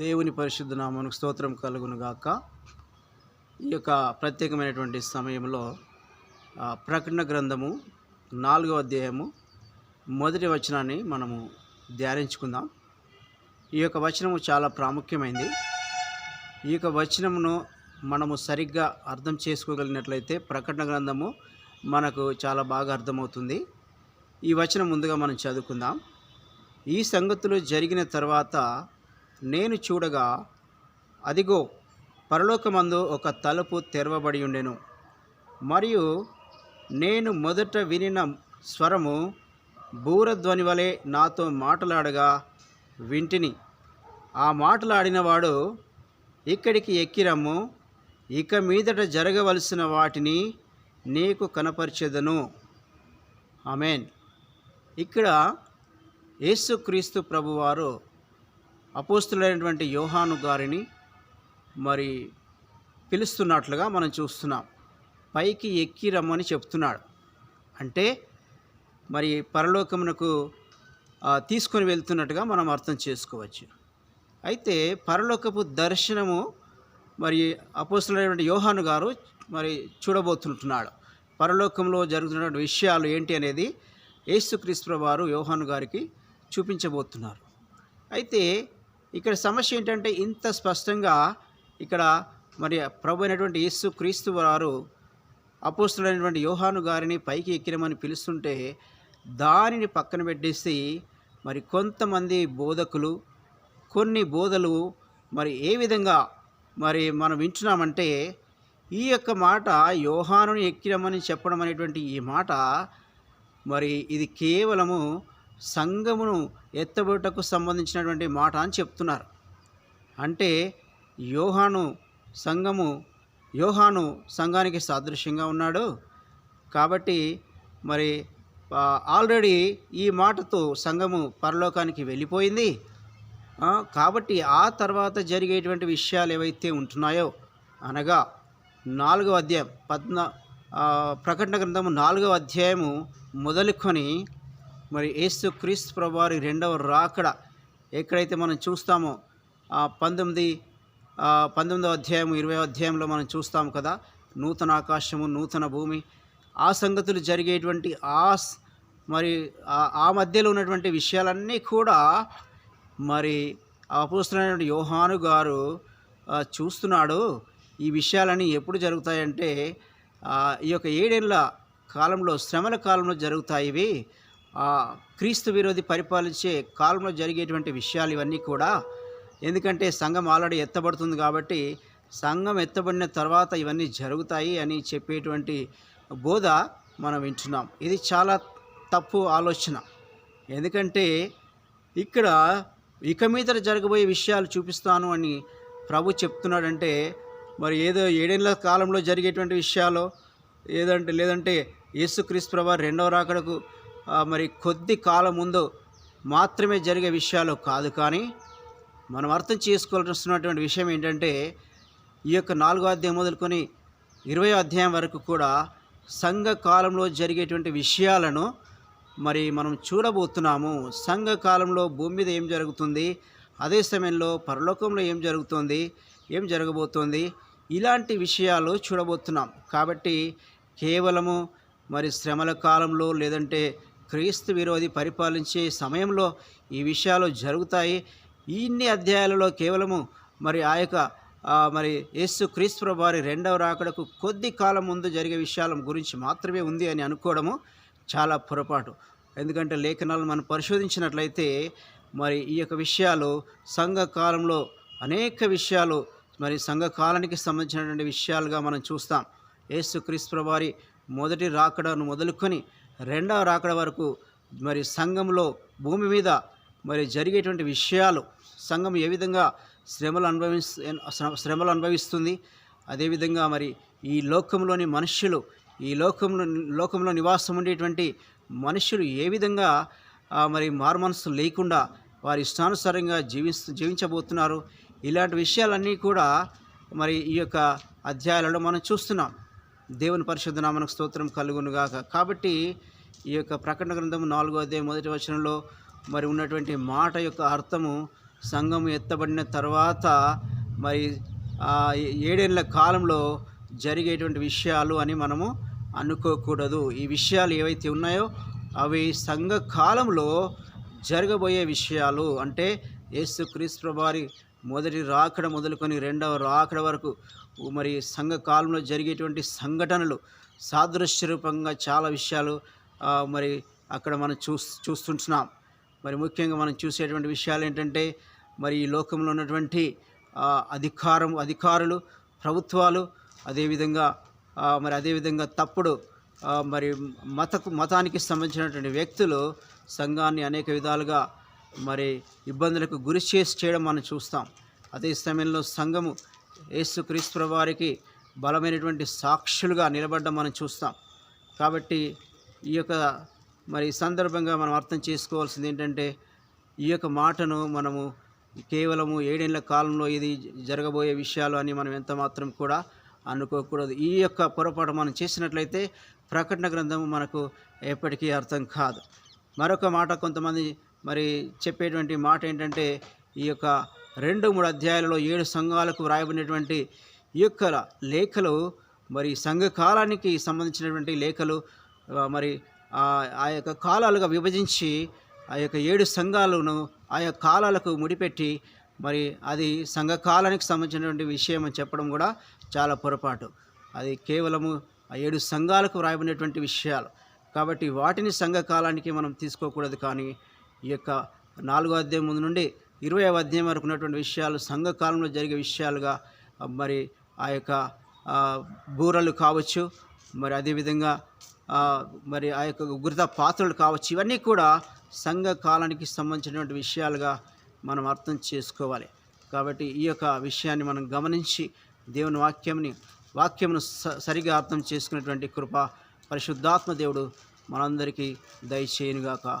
దేవుని పరిశుద్ధ నామమునకు స్తోత్రం కలుగును గాక ఈ యొక్క ప్రత్యేకమైనటువంటి సమయంలో ప్రకటన గ్రంథము నాలుగవ అధ్యాయము మొదటి వచనాన్ని మనము ధ్యానించుకుందాం. ఈ యొక్క వచనము చాలా ప్రాముఖ్యమైంది. ఈ యొక్క వచనమును మనము సరిగ్గా అర్థం చేసుకోగలిగినట్లయితే ప్రకటన గ్రంథము మనకు చాలా బాగా అర్థమవుతుంది. ఈ వచనం ముందుగా మనం చదువుకుందాం. ఈ సంగతులు జరిగిన తర్వాత నేను చూడగా అదిగో పరలోకమందు ఒక తలుపు తెరవబడి ఉండెను. మరియు నేను మొదట వినిన స్వరము బూరధ్వని వలె నాతో మాటలాడగా వింటిని. ఆ మాటలాడినవాడు ఇక్కడికి ఎక్కిరమ్ము ఇక మీదట జరగవలసిన వాటిని నీకు కనపరిచెదను. ఆమెన్. ఇక్కడ యేసుక్రీస్తు ప్రభువారు అపోస్తులైనటువంటి యోహాను గారిని మరి పిలుస్తున్నట్లుగా మనం చూస్తున్నాం. పైకి ఎక్కి రమ్మని చెప్తున్నాడు. అంటే మరి పరలోకమునకు తీసుకొని వెళ్తున్నట్టుగా మనం అర్థం చేసుకోవచ్చు. అయితే పరలోకపు దర్శనము మరి అపోస్తులైనటువంటి యోహాను గారు మరి చూడబోతుంటున్నాడు. పరలోకంలో జరుగుతున్నటువంటి విషయాలు ఏంటి అనేది యేసుక్రీస్తు వారు యోహాను గారికి చూపించబోతున్నారు. అయితే ఇక్కడ సమస్య ఏంటంటే ఇంత స్పష్టంగా ఇక్కడ మరి ప్రభు అయినటువంటి యేసు క్రీస్తు వారు అపోస్తుడైనటువంటి యోహాను గారిని పైకి ఎక్కిరమని పిలుస్తుంటే దానిని పక్కన పెట్టేసి మరి కొంతమంది బోధకులు కొన్ని బోధలు మరి ఏ విధంగా మరి మనం వింటున్నామంటే ఈ యొక్క మాట యోహానుని ఎక్కిరమని చెప్పడం అనేటువంటి ఈ మాట మరి ఇది కేవలము సంఘమును ఎత్తబడుటకు సంబంధించినటువంటి మాట అని చెప్తున్నారు. అంటే యోహాను సంఘము యోహాను సంఘానికి సాదృశ్యంగా ఉన్నాడు. కాబట్టి మరి ఆల్రెడీ ఈ మాటతో సంఘము పరలోకానికి వెళ్ళిపోయింది. కాబట్టి ఆ తర్వాత జరిగేటువంటి విషయాలు ఏవైతే ఉంటున్నాయో అనగా నాలుగవ అధ్యాయం పద్నా ప్రకటన గ్రంథము నాలుగవ అధ్యాయము మొదలుకొని మరి ఏసు క్రీస్తు ప్రభువారి రెండవ రాకడ ఎక్కడైతే మనం చూస్తామో ఆ పంతొమ్మిది పంతొమ్మిదవ అధ్యాయం ఇరవై అధ్యాయంలో మనం చూస్తాం కదా నూతన ఆకాశము నూతన భూమి ఆ సంగతులు జరిగేటువంటి ఆ మరి ఆ- మధ్యలో ఉన్నటువంటి విషయాలన్నీ కూడా మరి అపోస్తులైనటువంటి యోహాను గారు చూస్తున్నాడు. ఈ విషయాలన్నీ ఎప్పుడు జరుగుతాయంటే ఈ యొక్క ఏడేళ్ళ కాలంలో శ్రమల కాలంలో జరుగుతాయి ఇవి. క్రీస్తు విరోధి పరిపాలించే కాలంలో జరిగేటువంటి విషయాలు ఇవన్నీ కూడా ఎందుకంటే సంఘం ఆల్రెడీ ఎత్తబడుతుంది కాబట్టి సంఘం ఎత్తబడిన తర్వాత ఇవన్నీ జరుగుతాయి అని చెప్పేటువంటి బోధ మనం వింటున్నాం. ఇది చాలా తప్పు ఆలోచన. ఎందుకంటే ఇక్కడ ఇక మీద జరగబోయే విషయాలు చూపిస్తాను అని ప్రభు చెప్తున్నాడంటే మరి ఏదో ఏడేళ్ళ కాలంలో జరిగేటువంటి విషయాలు ఏదంటే లేదంటే యేసుక్రీస్తు ప్రభు రెండవ రాకడకు మరి కొద్ది కాలం ముందు మాత్రమే జరిగే విషయాలు కాదు కానీ మనం అర్థం చేసుకోవాల్సినటువంటి విషయం ఏంటంటే ఈ యొక్క నాలుగో అధ్యాయం మొదలుకొని ఇరవై అధ్యాయం వరకు కూడా సంఘ కాలంలో జరిగేటువంటి విషయాలను మరి మనం చూడబోతున్నాము. సంఘ కాలంలో భూమి మీద ఏం జరుగుతుంది అదే సమయంలో పరలోకంలో ఏం జరుగుతుంది ఏం జరగబోతోంది ఇలాంటి విషయాలు చూడబోతున్నాం. కాబట్టి కేవలము మరి శ్రమల కాలంలో లేదంటే క్రీస్తు విరోధి పరిపాలించే సమయంలో ఈ విషయాలు జరుగుతాయి. ఇన్ని అధ్యాయాలలో కేవలము మరి ఆ యొక్క మరి యేసు క్రీస్తు వారి రెండవ రాకడకు కొద్ది కాలం ముందు జరిగే విషయాల గురించి మాత్రమే ఉంది అని అనుకోవడము చాలా పొరపాటు. ఎందుకంటే లేఖనాలను మనం పరిశోధించినట్లయితే మరి ఈ యొక్క విషయాలు సంఘ కాలంలో అనేక విషయాలు మరి సంఘ కాలానికి సంబంధించినటువంటి విషయాలుగా మనం చూస్తాం. యేసు క్రీస్తు వారి మొదటి రాకడను మొదలుకొని రెండవ రాకడ వరకు మరి సంఘంలో భూమి మీద మరి జరిగేటువంటి విషయాలు సంఘం ఏ విధంగా శ్రమలు అనుభవి శ్రమలు అనుభవిస్తుంది అదేవిధంగా మరి ఈ లోకంలోని మనుష్యులు ఈ లోకంలో లోకంలో నివాసం ఉండేటువంటి మనుష్యులు ఏ విధంగా మరి మారుమనస్సు లేకుండా వారి ఇష్టానుసారంగా జీవిస్తూ జీవించబోతున్నారు. ఇలాంటి విషయాలన్నీ కూడా మరి ఈ యొక్క అధ్యాయాలలో మనం చూస్తున్నాం. దేవుని పరిశుద్ధ నామనకు స్తోత్రం కలుగునుగాక కాబట్టి ఈ యొక్క ప్రకటన గ్రంథం నాలుగో అధ్యాయం మొదటి వచనంలో మరి ఉన్నటువంటి మాట యొక్క అర్థము సంఘం ఎత్తబడిన తర్వాత మరి ఏడేళ్ళ కాలంలో జరిగేటువంటి విషయాలు అని మనము అనుకోకూడదు. ఈ విషయాలు ఏవైతే ఉన్నాయో అవి సంఘ కాలంలో జరగబోయే విషయాలు. అంటే యేసుక్రీస్తు వారి మొదటి రాకడ మొదలుకొని రెండవ రాకడ వరకు మరి సంఘ కాలంలో జరిగేటువంటి సంఘటనలు సాదృశ్య రూపంగా చాలా విషయాలు మరి అక్కడ మనం చూ చూస్తుంటున్నాం. మరి ముఖ్యంగా మనం చూసేటువంటి విషయాలు ఏంటంటే మరి ఈ లోకంలో ఉన్నటువంటి అధికారం అధికారులు ప్రభుత్వాలు అదేవిధంగా మరి అదేవిధంగా తప్పుడు మరి మతకు మతానికి సంబంధించినటువంటి వ్యక్తులు సంఘాన్ని అనేక విధాలుగా మరి ఇబ్బందులకు గురి చేసి చేయడం మనం చూస్తాం. అదే సమయంలో సంఘము యేసుక్రీస్తు వారికి బలమైనటువంటి సాక్షులుగా నిలబడడం మనం చూస్తాం. కాబట్టి ఈ యొక్క మరి ఈ సందర్భంగా మనం అర్థం చేసుకోవాల్సింది ఏంటంటే ఈ యొక్క మాటను మనము కేవలము ఏడేళ్ళ కాలంలో ఇది జరగబోయే విషయాలు అని మనం ఎంత మాత్రం కూడా అనుకోకూడదు. ఈ యొక్క పొరపాటు మనం చేసినట్లయితే ప్రకటన గ్రంథము మనకు ఎప్పటికీ అర్థం కాదు. మరొక మాట కొంతమంది మరి చెప్పేటువంటి మాట ఏంటంటే ఈ యొక్క రెండు మూడు అధ్యాయాలలో ఏడు సంఘాలకు వ్రాయబడినటువంటి ఈ యొక్క లేఖలు మరి సంఘ కాలానికి సంబంధించినటువంటి లేఖలు మరి ఆ ఆ యొక్క కాలాలుగా విభజించి ఆ యొక్క ఏడు సంఘాలను ఆయా కాలాలకు ముడిపెట్టి మరి అది సంఘ కాలానికి సంబంధించినటువంటి విషయం అని చెప్పడం కూడా చాలా పొరపాటు. అది కేవలము ఆ ఏడు సంఘాలకు వ్రాయబడినటువంటి విషయాలు. కాబట్టి వాటిని సంఘ కాలానికి మనం తీసుకోకూడదు కానీ ఈ యొక్క నాలుగో అధ్యాయం ముందు నుండి ఇరవై అధ్యాయం వరకు ఉన్నటువంటి విషయాలు సంఘకాలంలో జరిగే విషయాలుగా మరి ఆ యొక్క బూరలు కావచ్చు మరి అదేవిధంగా మరి ఆ యొక్క గురిత పాత్రలు కావచ్చు ఇవన్నీ కూడా సంఘ కాలానికి సంబంధించినటువంటి విషయాలుగా మనం అర్థం చేసుకోవాలి. కాబట్టి ఈ యొక్క విషయాన్ని మనం గమనించి దేవుని వాక్యంని వాక్యమును స- సరిగా అర్థం చేసుకునేటువంటి కృప పరిశుద్ధాత్మ దేవుడు మనందరికీ దయచేయునుగాక.